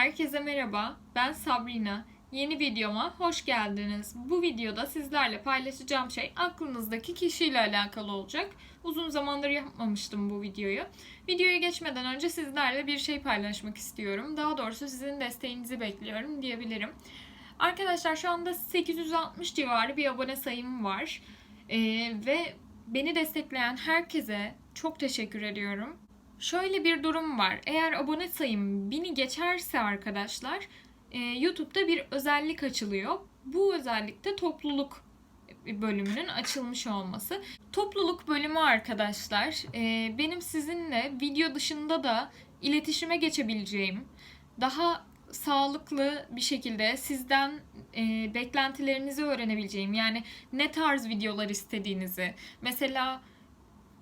Herkese merhaba, ben Sabrina. Yeni videoma hoş geldiniz. Bu videoda sizlerle paylaşacağım şey aklınızdaki kişiyle alakalı olacak. Uzun zamandır yapmamıştım bu videoyu. Videoya geçmeden önce sizlerle bir şey paylaşmak istiyorum. Daha doğrusu sizin desteğinizi bekliyorum diyebilirim. Arkadaşlar şu anda 860 civarı bir abone sayım var. Ee, ve beni destekleyen herkese çok teşekkür ediyorum. Şöyle bir durum var. Eğer abone sayım 1000'i geçerse arkadaşlar e, YouTube'da bir özellik açılıyor. Bu özellikte topluluk bölümünün açılmış olması. Topluluk bölümü arkadaşlar e, benim sizinle video dışında da iletişime geçebileceğim, daha sağlıklı bir şekilde sizden e, beklentilerinizi öğrenebileceğim. Yani ne tarz videolar istediğinizi. Mesela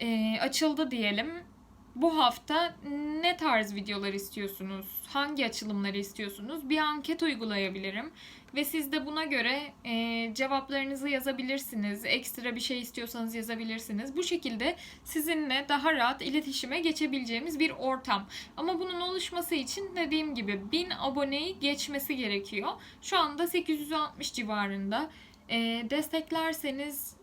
e, açıldı diyelim bu hafta ne tarz videolar istiyorsunuz? Hangi açılımları istiyorsunuz? Bir anket uygulayabilirim. Ve siz de buna göre e, cevaplarınızı yazabilirsiniz. Ekstra bir şey istiyorsanız yazabilirsiniz. Bu şekilde sizinle daha rahat iletişime geçebileceğimiz bir ortam. Ama bunun oluşması için dediğim gibi 1000 aboneyi geçmesi gerekiyor. Şu anda 860 civarında. E, desteklerseniz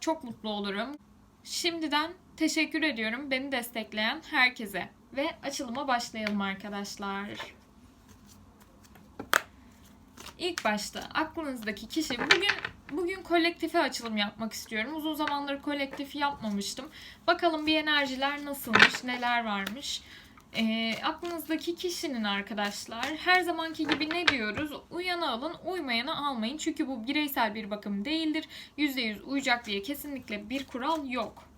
çok mutlu olurum. Şimdiden teşekkür ediyorum beni destekleyen herkese. Ve açılıma başlayalım arkadaşlar. İlk başta aklınızdaki kişi bugün bugün kolektife açılım yapmak istiyorum. Uzun zamandır kolektif yapmamıştım. Bakalım bir enerjiler nasılmış, neler varmış. E, aklınızdaki kişinin arkadaşlar her zamanki gibi ne diyoruz? Uyanı alın, uymayanı almayın. Çünkü bu bireysel bir bakım değildir. %100 uyacak diye kesinlikle bir kural yok.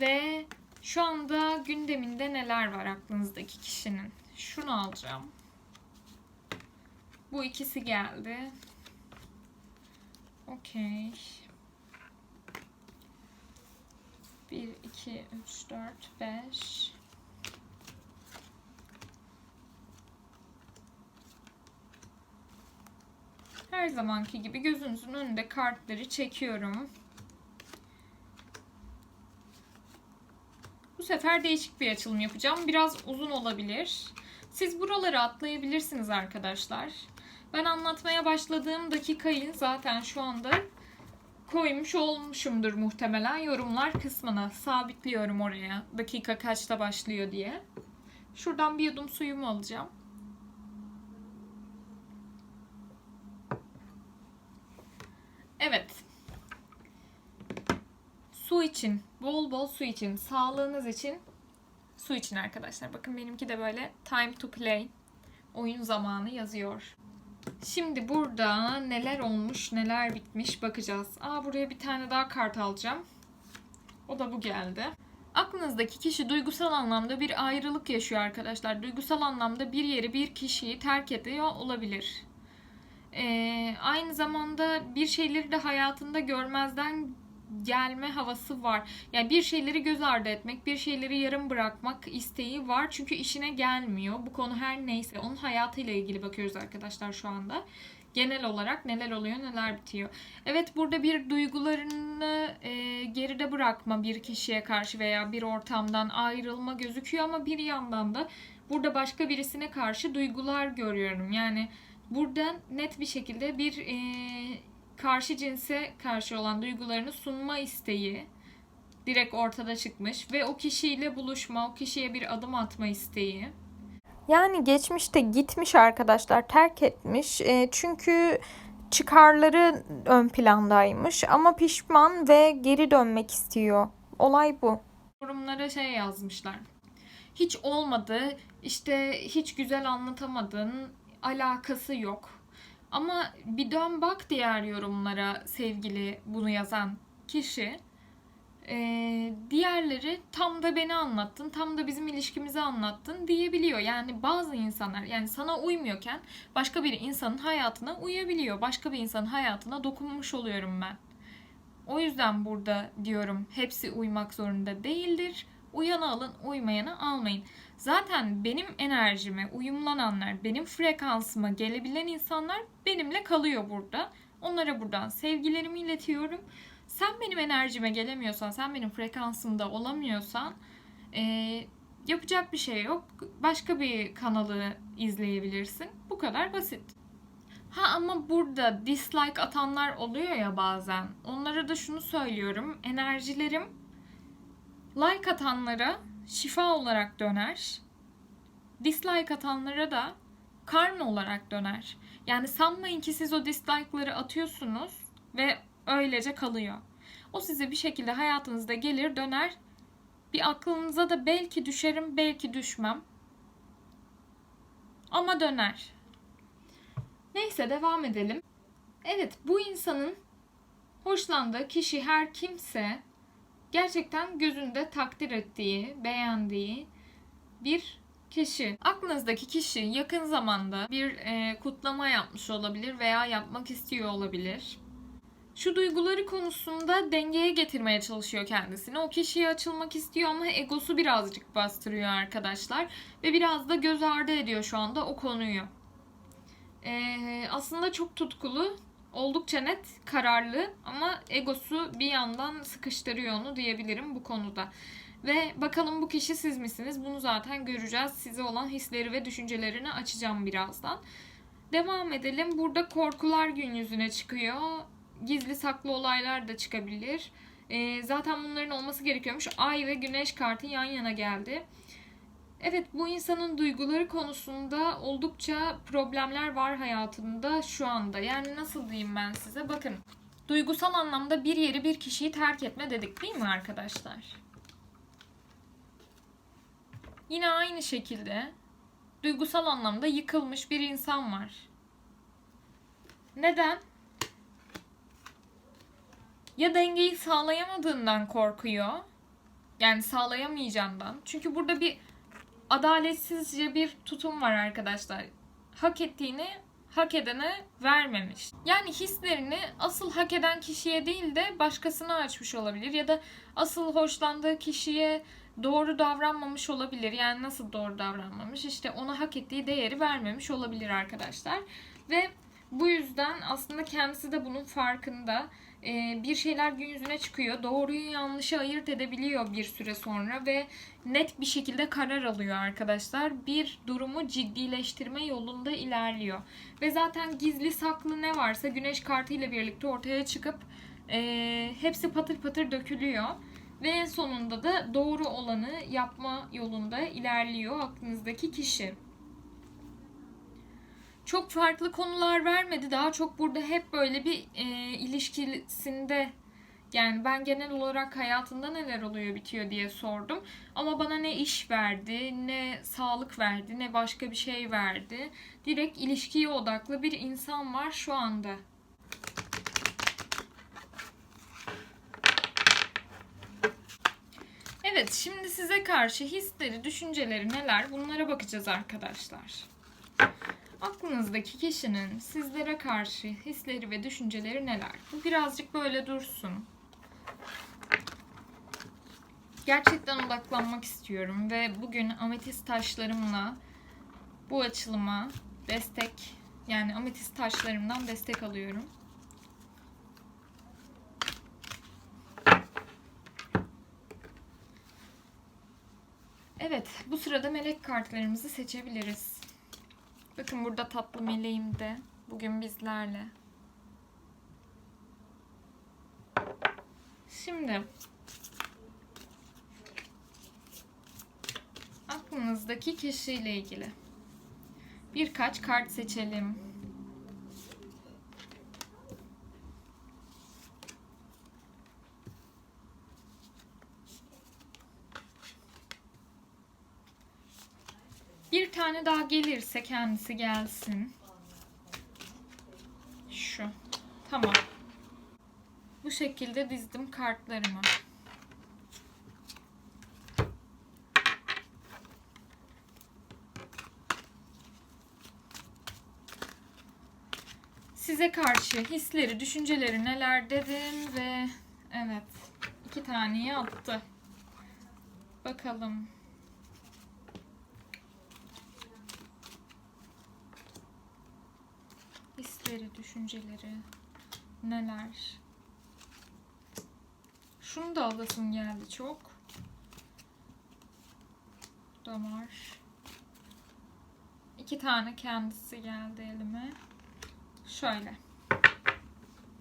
Ve şu anda gündeminde neler var aklınızdaki kişinin? Şunu alacağım. Bu ikisi geldi. Okey. 1, 2, 3, 4, 5. Her zamanki gibi gözünüzün önünde kartları çekiyorum. Sefer değişik bir açılım yapacağım. Biraz uzun olabilir. Siz buraları atlayabilirsiniz arkadaşlar. Ben anlatmaya başladığım dakikayı zaten şu anda koymuş olmuşumdur muhtemelen yorumlar kısmına. Sabitliyorum oraya dakika kaçta başlıyor diye. Şuradan bir yudum suyumu alacağım. Evet. Su için, bol bol su için, sağlığınız için su için arkadaşlar. Bakın benimki de böyle time to play, oyun zamanı yazıyor. Şimdi burada neler olmuş, neler bitmiş bakacağız. Aa buraya bir tane daha kart alacağım. O da bu geldi. Aklınızdaki kişi duygusal anlamda bir ayrılık yaşıyor arkadaşlar. Duygusal anlamda bir yeri, bir kişiyi terk ediyor olabilir. Ee, aynı zamanda bir şeyleri de hayatında görmezden gelme havası var. Yani bir şeyleri göz ardı etmek, bir şeyleri yarım bırakmak isteği var. Çünkü işine gelmiyor. Bu konu her neyse onun hayatıyla ilgili bakıyoruz arkadaşlar şu anda. Genel olarak neler oluyor, neler bitiyor. Evet burada bir duygularını e, geride bırakma bir kişiye karşı veya bir ortamdan ayrılma gözüküyor ama bir yandan da burada başka birisine karşı duygular görüyorum. Yani buradan net bir şekilde bir e, karşı cinse karşı olan duygularını sunma isteği direkt ortada çıkmış ve o kişiyle buluşma, o kişiye bir adım atma isteği. Yani geçmişte gitmiş arkadaşlar, terk etmiş. E, çünkü çıkarları ön plandaymış ama pişman ve geri dönmek istiyor. Olay bu. Yorumlara şey yazmışlar. Hiç olmadı, işte hiç güzel anlatamadın, alakası yok. Ama bir dön bak diğer yorumlara sevgili bunu yazan kişi. Ee, diğerleri tam da beni anlattın, tam da bizim ilişkimizi anlattın diyebiliyor. Yani bazı insanlar yani sana uymuyorken başka bir insanın hayatına uyabiliyor. Başka bir insanın hayatına dokunmuş oluyorum ben. O yüzden burada diyorum hepsi uymak zorunda değildir. Uyanı alın, uymayanı almayın. Zaten benim enerjime uyumlananlar, benim frekansıma gelebilen insanlar benimle kalıyor burada. Onlara buradan sevgilerimi iletiyorum. Sen benim enerjime gelemiyorsan, sen benim frekansımda olamıyorsan e, Yapacak bir şey yok. Başka bir kanalı izleyebilirsin. Bu kadar basit. Ha ama burada dislike atanlar oluyor ya bazen. Onlara da şunu söylüyorum. Enerjilerim like atanlara şifa olarak döner. Dislike atanlara da karma olarak döner. Yani sanmayın ki siz o dislike'ları atıyorsunuz ve öylece kalıyor. O size bir şekilde hayatınızda gelir döner. Bir aklınıza da belki düşerim, belki düşmem. Ama döner. Neyse devam edelim. Evet bu insanın hoşlandığı kişi her kimse gerçekten gözünde takdir ettiği, beğendiği bir kişi. Aklınızdaki kişi yakın zamanda bir e, kutlama yapmış olabilir veya yapmak istiyor olabilir. Şu duyguları konusunda dengeye getirmeye çalışıyor kendisini. O kişiye açılmak istiyor ama egosu birazcık bastırıyor arkadaşlar. Ve biraz da göz ardı ediyor şu anda o konuyu. Ee, aslında çok tutkulu, oldukça net, kararlı ama egosu bir yandan sıkıştırıyor onu diyebilirim bu konuda. Ve bakalım bu kişi siz misiniz? Bunu zaten göreceğiz. Size olan hisleri ve düşüncelerini açacağım birazdan. Devam edelim. Burada korkular gün yüzüne çıkıyor. Gizli saklı olaylar da çıkabilir. Ee, zaten bunların olması gerekiyormuş. Ay ve güneş kartı yan yana geldi. Evet bu insanın duyguları konusunda oldukça problemler var hayatında şu anda. Yani nasıl diyeyim ben size? Bakın duygusal anlamda bir yeri bir kişiyi terk etme dedik değil mi arkadaşlar? Yine aynı şekilde duygusal anlamda yıkılmış bir insan var. Neden? Ya dengeyi sağlayamadığından korkuyor. Yani sağlayamayacağından. Çünkü burada bir adaletsizce bir tutum var arkadaşlar. Hak ettiğini hak edene vermemiş. Yani hislerini asıl hak eden kişiye değil de başkasına açmış olabilir ya da asıl hoşlandığı kişiye doğru davranmamış olabilir. Yani nasıl doğru davranmamış? İşte ona hak ettiği değeri vermemiş olabilir arkadaşlar. Ve bu yüzden aslında kendisi de bunun farkında. Ee, bir şeyler gün yüzüne çıkıyor. Doğruyu yanlışı ayırt edebiliyor bir süre sonra ve net bir şekilde karar alıyor arkadaşlar. Bir durumu ciddileştirme yolunda ilerliyor. Ve zaten gizli saklı ne varsa güneş kartı ile birlikte ortaya çıkıp e, hepsi patır patır dökülüyor. Ve en sonunda da doğru olanı yapma yolunda ilerliyor aklınızdaki kişi. Çok farklı konular vermedi. Daha çok burada hep böyle bir e, ilişkisinde yani ben genel olarak hayatında neler oluyor bitiyor diye sordum. Ama bana ne iş verdi, ne sağlık verdi, ne başka bir şey verdi. Direkt ilişkiye odaklı bir insan var şu anda. Evet, şimdi size karşı hisleri, düşünceleri neler bunlara bakacağız arkadaşlar. Aklınızdaki kişinin sizlere karşı hisleri ve düşünceleri neler? Bu birazcık böyle dursun. Gerçekten odaklanmak istiyorum ve bugün ametist taşlarımla bu açılıma destek yani ametist taşlarımdan destek alıyorum. Evet, bu sırada melek kartlarımızı seçebiliriz. Bakın burada tatlı meleğim de bugün bizlerle. Şimdi aklınızdaki kişiyle ilgili birkaç kart seçelim. Bir tane daha gelirse kendisi gelsin. Şu. Tamam. Bu şekilde dizdim kartlarımı. Size karşı hisleri, düşünceleri neler dedim ve evet iki taneyi attı. Bakalım. Hisleri, düşünceleri neler? Şunu da alasım geldi çok. da var. İki tane kendisi geldi elime. Şöyle.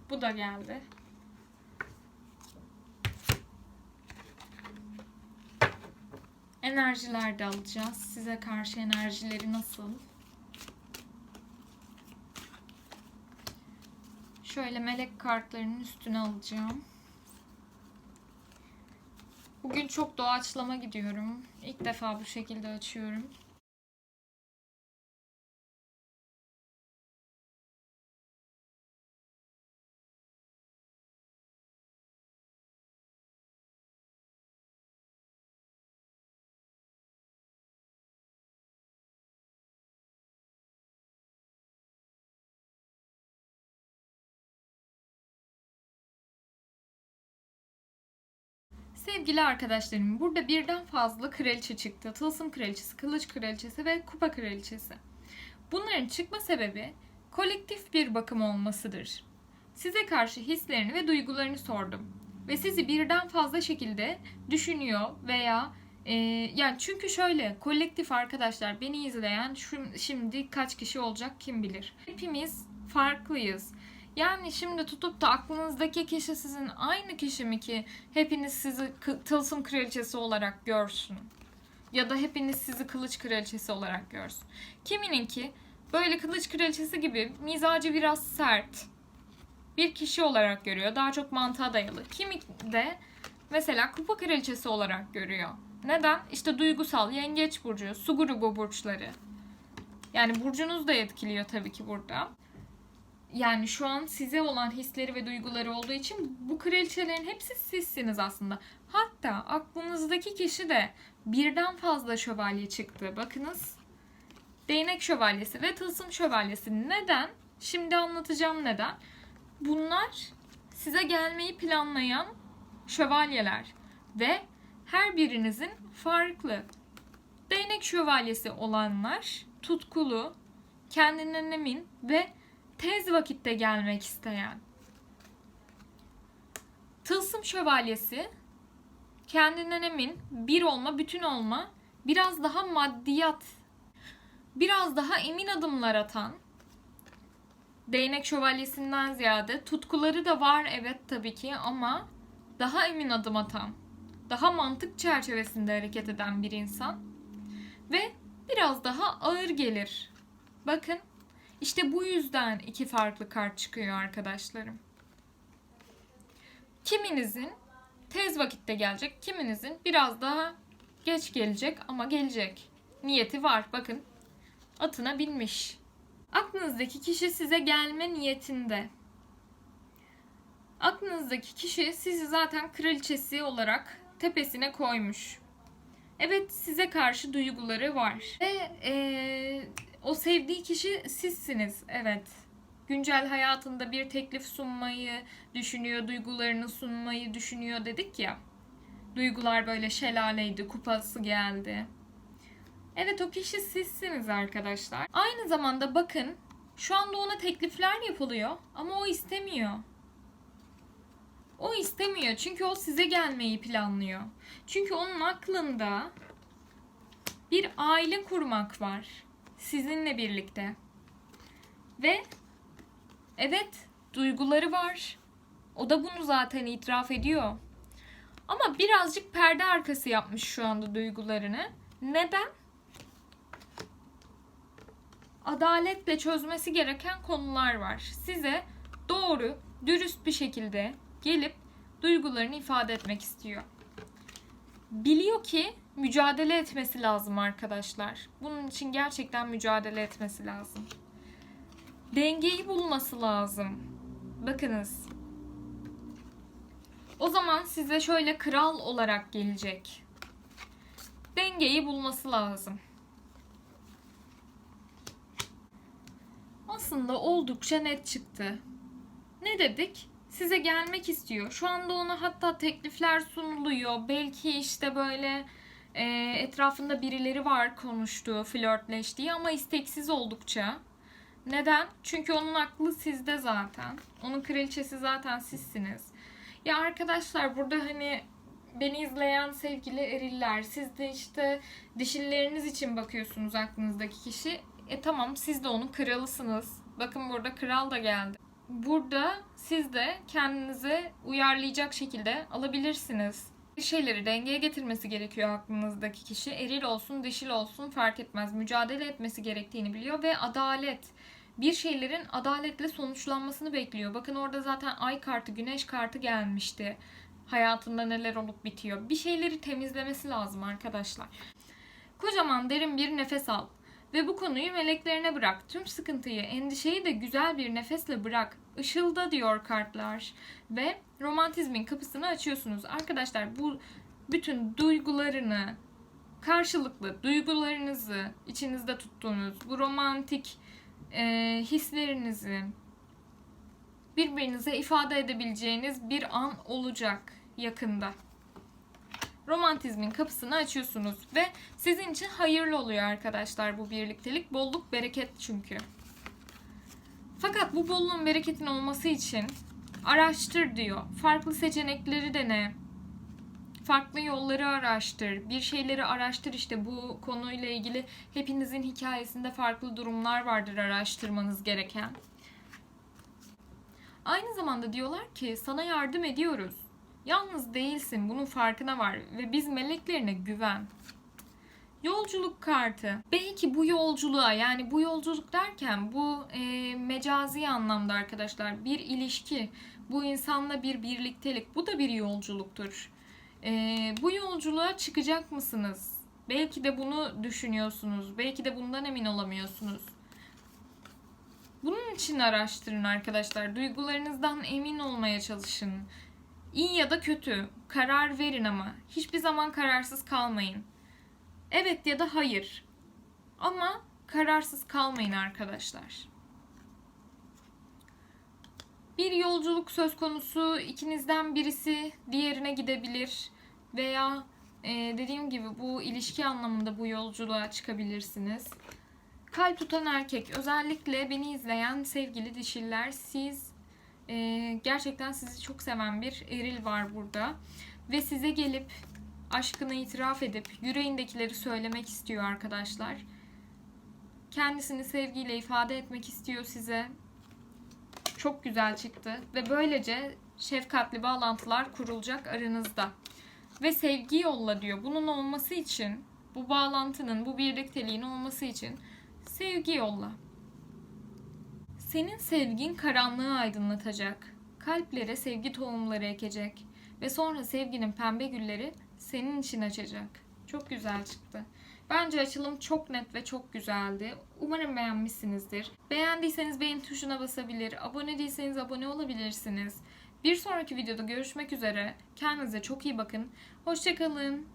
Bu da geldi. Enerjiler de alacağız. Size karşı enerjileri nasıl? Şöyle melek kartlarının üstüne alacağım. Bugün çok doğaçlama gidiyorum. İlk defa bu şekilde açıyorum. Sevgili arkadaşlarım, burada birden fazla kraliçe çıktı. Tılsım kraliçesi, kılıç kraliçesi ve kupa kraliçesi. Bunların çıkma sebebi kolektif bir bakım olmasıdır. Size karşı hislerini ve duygularını sordum. Ve sizi birden fazla şekilde düşünüyor veya e, yani çünkü şöyle kolektif arkadaşlar beni izleyen şu, şimdi kaç kişi olacak kim bilir. Hepimiz farklıyız. Yani şimdi tutup da aklınızdaki kişi sizin aynı kişi mi ki hepiniz sizi tılsım kraliçesi olarak görsün? Ya da hepiniz sizi kılıç kraliçesi olarak görsün. Kiminin ki böyle kılıç kraliçesi gibi mizacı biraz sert bir kişi olarak görüyor. Daha çok mantığa dayalı. Kimi de mesela kupa kraliçesi olarak görüyor. Neden? İşte duygusal, yengeç burcu, su grubu burçları. Yani burcunuz da etkiliyor tabii ki burada yani şu an size olan hisleri ve duyguları olduğu için bu kraliçelerin hepsi sizsiniz aslında. Hatta aklınızdaki kişi de birden fazla şövalye çıktı. Bakınız. Değnek şövalyesi ve tılsım şövalyesi. Neden? Şimdi anlatacağım neden. Bunlar size gelmeyi planlayan şövalyeler ve her birinizin farklı. Değnek şövalyesi olanlar tutkulu, kendinden emin ve tez vakitte gelmek isteyen. Tılsım şövalyesi kendinden emin, bir olma, bütün olma, biraz daha maddiyat, biraz daha emin adımlar atan, değnek şövalyesinden ziyade tutkuları da var evet tabii ki ama daha emin adım atan, daha mantık çerçevesinde hareket eden bir insan ve biraz daha ağır gelir. Bakın işte bu yüzden iki farklı kart çıkıyor arkadaşlarım. Kiminizin tez vakitte gelecek, kiminizin biraz daha geç gelecek ama gelecek. Niyeti var. Bakın atına binmiş. Aklınızdaki kişi size gelme niyetinde. Aklınızdaki kişi sizi zaten kraliçesi olarak tepesine koymuş. Evet size karşı duyguları var. Ve eee o sevdiği kişi sizsiniz. Evet. Güncel hayatında bir teklif sunmayı düşünüyor, duygularını sunmayı düşünüyor dedik ya. Duygular böyle şelaleydi, kupası geldi. Evet o kişi sizsiniz arkadaşlar. Aynı zamanda bakın şu anda ona teklifler yapılıyor ama o istemiyor. O istemiyor çünkü o size gelmeyi planlıyor. Çünkü onun aklında bir aile kurmak var sizinle birlikte. Ve evet duyguları var. O da bunu zaten itiraf ediyor. Ama birazcık perde arkası yapmış şu anda duygularını. Neden? Adaletle çözmesi gereken konular var. Size doğru, dürüst bir şekilde gelip duygularını ifade etmek istiyor. Biliyor ki mücadele etmesi lazım arkadaşlar. Bunun için gerçekten mücadele etmesi lazım. Dengeyi bulması lazım. Bakınız. O zaman size şöyle kral olarak gelecek. Dengeyi bulması lazım. Aslında oldukça net çıktı. Ne dedik? Size gelmek istiyor. Şu anda ona hatta teklifler sunuluyor. Belki işte böyle e, etrafında birileri var konuştuğu, flörtleştiği ama isteksiz oldukça. Neden? Çünkü onun aklı sizde zaten. Onun kraliçesi zaten sizsiniz. Ya arkadaşlar burada hani beni izleyen sevgili eriller, siz de işte dişilleriniz için bakıyorsunuz aklınızdaki kişi. E tamam siz de onun kralısınız. Bakın burada kral da geldi. Burada siz de kendinize uyarlayacak şekilde alabilirsiniz. Bir şeyleri dengeye getirmesi gerekiyor aklınızdaki kişi. Eril olsun, dişil olsun fark etmez. Mücadele etmesi gerektiğini biliyor ve adalet. Bir şeylerin adaletle sonuçlanmasını bekliyor. Bakın orada zaten ay kartı, güneş kartı gelmişti. Hayatında neler olup bitiyor. Bir şeyleri temizlemesi lazım arkadaşlar. Kocaman derin bir nefes al. Ve bu konuyu meleklerine bırak. Tüm sıkıntıyı, endişeyi de güzel bir nefesle bırak. Işılda diyor kartlar. Ve romantizmin kapısını açıyorsunuz. Arkadaşlar bu bütün duygularını, karşılıklı duygularınızı içinizde tuttuğunuz bu romantik e, hislerinizi birbirinize ifade edebileceğiniz bir an olacak yakında. Romantizmin kapısını açıyorsunuz ve sizin için hayırlı oluyor arkadaşlar bu birliktelik. Bolluk bereket çünkü. Fakat bu bolluğun bereketin olması için araştır diyor. Farklı seçenekleri dene. Farklı yolları araştır. Bir şeyleri araştır işte bu konuyla ilgili hepinizin hikayesinde farklı durumlar vardır araştırmanız gereken. Aynı zamanda diyorlar ki sana yardım ediyoruz. Yalnız değilsin bunun farkına var ve biz meleklerine güven. Yolculuk kartı. Belki bu yolculuğa yani bu yolculuk derken bu e, mecazi anlamda arkadaşlar bir ilişki, bu insanla bir birliktelik bu da bir yolculuktur. E, bu yolculuğa çıkacak mısınız? Belki de bunu düşünüyorsunuz. Belki de bundan emin olamıyorsunuz. Bunun için araştırın arkadaşlar. Duygularınızdan emin olmaya çalışın. İyi ya da kötü karar verin ama hiçbir zaman kararsız kalmayın. Evet ya da hayır. Ama kararsız kalmayın arkadaşlar. Bir yolculuk söz konusu ikinizden birisi diğerine gidebilir veya e, dediğim gibi bu ilişki anlamında bu yolculuğa çıkabilirsiniz. Kalp tutan erkek özellikle beni izleyen sevgili dişiller siz e, gerçekten sizi çok seven bir eril var burada ve size gelip aşkını itiraf edip yüreğindekileri söylemek istiyor arkadaşlar. Kendisini sevgiyle ifade etmek istiyor size. Çok güzel çıktı ve böylece şefkatli bağlantılar kurulacak aranızda. Ve sevgi yolla diyor. Bunun olması için, bu bağlantının, bu birlikteliğin olması için sevgi yolla. Senin sevgin karanlığı aydınlatacak. Kalplere sevgi tohumları ekecek ve sonra sevginin pembe gülleri senin için açacak. Çok güzel çıktı. Bence açılım çok net ve çok güzeldi. Umarım beğenmişsinizdir. Beğendiyseniz beğen tuşuna basabilir, abone değilseniz abone olabilirsiniz. Bir sonraki videoda görüşmek üzere. Kendinize çok iyi bakın. Hoşçakalın.